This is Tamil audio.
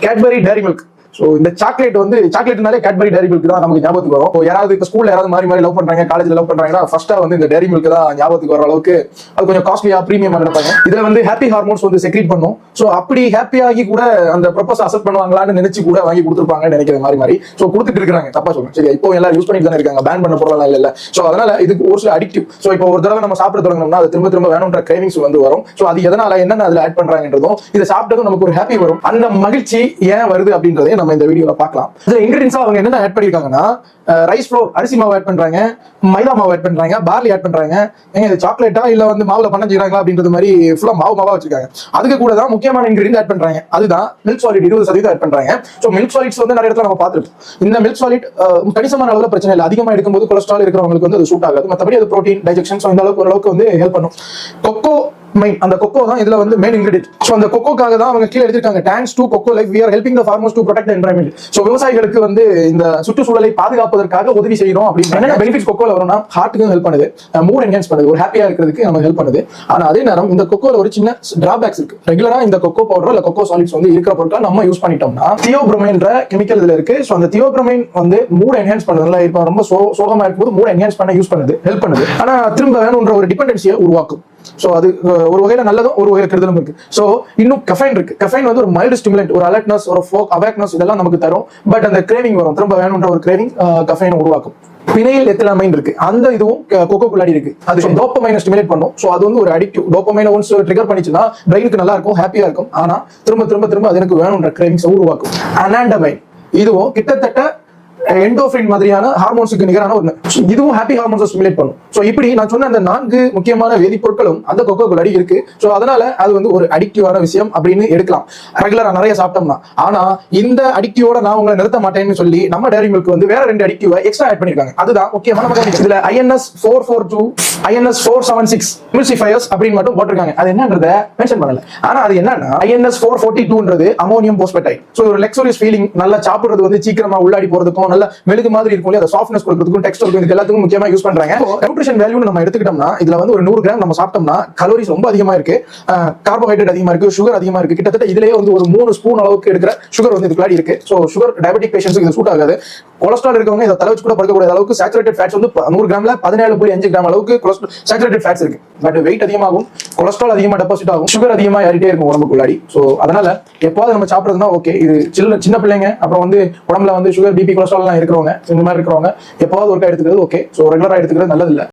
கேட்பரி டேரி மில்க் ஸோ இந்த சாக்லேட் வந்து சாக்லேட்னாலே கேட்பரி டேரி மில்க் தான் நமக்கு ஞாபகத்துக்கு வரும். இப்போ யாராவது இப்போ ஸ்கூல்ல யாராவது மாறி மாறி லவ் பண்றாங்க காலேஜ்ல லவ் பண்றாங்கன்னா ஃபர்ஸ்டா வந்து இந்த டேரி மில்க் தான் ஞாபகத்துக்கு வர அளவுக்கு அது கொஞ்சம் காஸ்ட்லியா ப்ரீமியம் நினைப்பாங்க. இதுல வந்து ஹாப்பி ஹார்மோன்ஸ் வந்து செக்ரீட் பண்ணும். ஸோ அப்படி ஹாப்பியாகி கூட அந்த ப்ரொபஸ் அசெப்ட் பண்ணுவாங்களான்னு நினைச்சு கூட வாங்கி கொடுத்துருப்பாங்கன்னு நினைக்கிற மாதிரி மாதிரி ஸோ கொடுத்துட்டு இருக்காங்க தப்பா சொல்லுங்க சரி இப்போ எல்லாரும் யூஸ் பண்ணிட்டு தானே இருக்காங்க. பேன் பண்ண பொருளெல்லாம் இல்லை ஸோ அதனால இதுக்கு ஒரு சில அடிக்டிவ் ஸோ இப்போ ஒரு தடவை நம்ம சாப்பிட தொடங்கினோம்னா அது திரும்ப திரும்ப வேணும்ன்ற கிரேவிங்ஸ் வந்து வரும். ஸோ அது எதனால என்னென்ன அதுல ஆட் பண்றாங்கன்றதும் இதை சாப்பிட்டதும் நமக்கு ஒரு ஹாப்பி வரும். அந்த மகிழ்ச்சி ஏன் வருது அப்படின்றதையும் நம்ம இந்த வீடியோல பார்க்கலாம். இதுல இன்கிரீடியன்ஸா அவங்க என்னென்ன ஆட் பண்ணிருக்காங்கன்னா ரைஸ் ஃப்ளோர் அரிசி மாவு ஆட் பண்றாங்க மைதா மாவு ஆட் பண்றாங்க பார்லி ஆட் பண்றாங்க. ஏங்க இது சாக்லேட்டா இல்ல வந்து மாவுல பண்ண செய்யறாங்களா அப்படின்றது மாதிரி ஃபுல்லா மாவு மாவா வச்சிருக்காங்க. அதுக்கு கூட தான் முக்கியமான இன்கிரீடியன்ஸ் ஆட் பண்றாங்க. அதுதான் மில்க் சாலிட் இருபது சதவீதம் ஆட் பண்றாங்க. ஸோ மில்க் சாலிட்ஸ் வந்து நிறைய இடத்துல நம்ம பார்த்துருப்போம். இந்த மில்க் சாலிட் கணிசமான அளவுல பிரச்சனை இல்லை. அதிகமா எடுக்கும்போது கொலஸ்ட்ரால் இருக்கிறவங்களுக்கு வந்து அது சூட் ஆகாது. மற்றபடி அது ப்ரோட்டீன் டைஜெக்ஷன் ஸோ இந்த அளவுக்கு ஓரளவுக்கு வந்து ஹெல்ப் பண்ணும். கொக்கோ மெயின் அந்த கொக்கோ தான் இதுல வந்து மெயின் இன்கிரிடியன்ட் ஸோ அந்த கொக்கோக்காக தான் அவங்க கீழே எடுத்திருக்காங்க. Thanks to Cocoa Life we are helping the farmers to protect environment so விவசாயிகளுக்கு வந்து இந்த சுற்றுச்சூழலை பாதுகாப்பதற்காக உதவி செய்யணும் அப்படின்னு என்னென்ன பெனிஃபிட்ஸ் கொக்கோல வரும்னா ஹார்ட்டுக்கும் ஹெல்ப் பண்ணுது. மூட் என்ஹான்ஸ் பண்ணுது. ஒரு ஹாப்பியா இருக்கிறதுக்கு நம்ம ஹெல்ப் பண்ணுது. ஆனா அதே நேரம் இந்த கொக்கோல ஒரு சின்ன டிராபேக்ஸ் இருக்கு. ரெகுலரா இந்த கொக்கோ பவுடர் இல்ல கொக்கோ சாலிட்ஸ் வந்து இருக்கிற பொருட்கள் நம்ம யூஸ் பண்ணிட்டோம்னா தியோப்ரோமைன்ற கெமிக்கல் இதுல இருக்கு. ஸோ அந்த தியோப்ரோமைன் வந்து மூட் என்ஹான்ஸ் பண்ணுறதுல இப்போ ரொம்ப சோகமா இருக்கும்போது மூட் என்ஹான்ஸ் பண்ண யூஸ் பண்ணுது ஹெல்ப் பண்ணுது. ஆனா திரும்ப வேணும்ன்ற ஒரு டிபெண்டன்சியை உருவாக்கும். ஸோ அது ஒரு வகையில நல்லதும் ஒரு வகையில கெடுதலும் இருக்கு. ஸோ இன்னும் கஃபைன் இருக்கு. கஃபைன் வந்து ஒரு மைல்டு ஸ்டிமுலேட் ஒரு அலர்ட்னஸ் ஒரு ஃபோக் அவேக்னஸ் இதெல்லாம் நமக்கு தரும். பட் அந்த கிரேவிங் வரும். திரும்ப வேணும்ன்ற ஒரு கிரேவிங் கஃபைன் உருவாக்கும். பினைல் எத்திலமைன் இருக்கு? அந்த இதுவும் கொக்கோ குள்ளாடி இருக்கு. அது டோப்பமைனை ஸ்டிமுலேட் பண்ணும். ஸோ அது வந்து ஒரு அடிக்டிவ் டோப்பமைனை ஒன்ஸ் ட்ரிகர் பண்ணிச்சுன்னா பிரெயினுக்கு நல்லா இருக்கும் ஹாப்பியா இருக்கும். ஆனா திரும்ப திரும்ப திரும்ப அது எனக்கு வேணும்ன்ற கிரேவிங்ஸ் உருவாக்கும். அனாண்டமைன் இதுவும் கிட்டத்தட்ட எண்டோஃபின் மாதிரியான ஹார்மோன்ஸுக்கு நிகரான ஒன்று இதுவும் ஹாப்பி ஹார்மோன்ஸை ஸ்டிமுலேட் பண்ணும். ஸோ இப்படி நான் சொன்ன அந்த நான்கு முக்கியமான வேதிப்பொருட்களும் அந்த கொக்கோ குள்ளடி இருக்கு. ஸோ அதனால அது வந்து ஒரு அடிக்டிவான விஷயம் அப்படின்னு எடுக்கலாம். ரெகுலராக நிறைய சாப்பிட்டோம்னா. ஆனா இந்த அடிக்டிவோட நான் உங்களை நிறுத்த மாட்டேன்னு சொல்லி நம்ம டேரி மில்க் வந்து வேற ரெண்டு அடிக்டிவை எக்ஸ்ட்ரா ஆட் பண்ணிருக்காங்க. அதுதான் முக்கியமான இதில் இதுல INS four four two INS four seven six emulsifiers அப்படின்னு மட்டும் போட்டிருக்காங்க. அது என்னன்றத மென்ஷன் பண்ணல. ஆனா அது என்னன்னா ஐஎன்எஸ் ஃபோர் ஃபோர்ட்டி டூன்றது அமோனியம் போஸ்பெட்டைட் ஸோ ஒரு லெக்ஸோரியஸ் ஃபீலிங் நல்லா சாப்பிடுறது வந்து சீக்கிரமா உள்ளாடி போறதுக்கும் நல்ல மெழுகு மாதிரி இருக்கும் இல்லையா? சாஃப்ட்னஸ் கொடுக்கறதுக்கும் டெக்ஸ்டர் இதுக்கு எல்லாத்துக்கும் முக்கியமா யூஸ் பண்றாங்க. நியூட்ரிஷன் வேல்யூ நம்ம எடுத்துக்கிட்டோம்னா இதுல வந்து ஒரு நூறு கிராம் நம்ம சாப்பிட்டோம்னா கலோரிஸ் ரொம்ப அதிகமா இருக்கு. கார்போஹைட்ரேட் அதிகமா இருக்கு சுகர் அதிகமா இருக்கு. கிட்டத்தட்ட இதுலயே வந்து ஒரு மூணு ஸ்பூன் அளவுக்கு எடுக்கிற சுகர் வந்து இதுக்குள்ளாடி இருக்கு. ஸோ சுகர் டயபெட்டிக் பேஷன்ஸுக்கு இது சூட் ஆகாது. கொலஸ்ட்ரால் இருக்கவங்க இதை தலை வச்சு கூட படுக்கக்கூடிய அளவுக்கு சேச்சுரேட்டட் ஃபேட்ஸ் வந்து நூறு கிராம்ல பதினேழு புள்ளி அஞ்சு கிராம் அளவுக்கு கொலஸ்ட்ரால் சேச்சுரேட்டட் ஃபேட்ஸ் இருக்கு. பட் வெயிட் அதிகமாகும் கொலஸ்ட்ரால் அதிகமாக டெபாசிட் ஆகும் சுகர் அதிகமாக ஏறிட்டே இருக்கும் உடம்புக்குள்ளாடி. ஸோ அதனால எப்போது நம்ம சாப்பிட்றதுனா ஓகே இது சின்ன சின்ன பிள்ளைங்க அப்புறம் வந்து உடம்புல வந்து சுகர் பிபி கொலஸ்ட்ரால்லாம் இருக்கிறவங்க இந்த மாதிரி இருக்கிறவங்க எப்போது ஒருக்கா எடுத்துக்கிறது ஓகே ஸோ ரெகுலராக எடுத்துக்கிறது நல்லது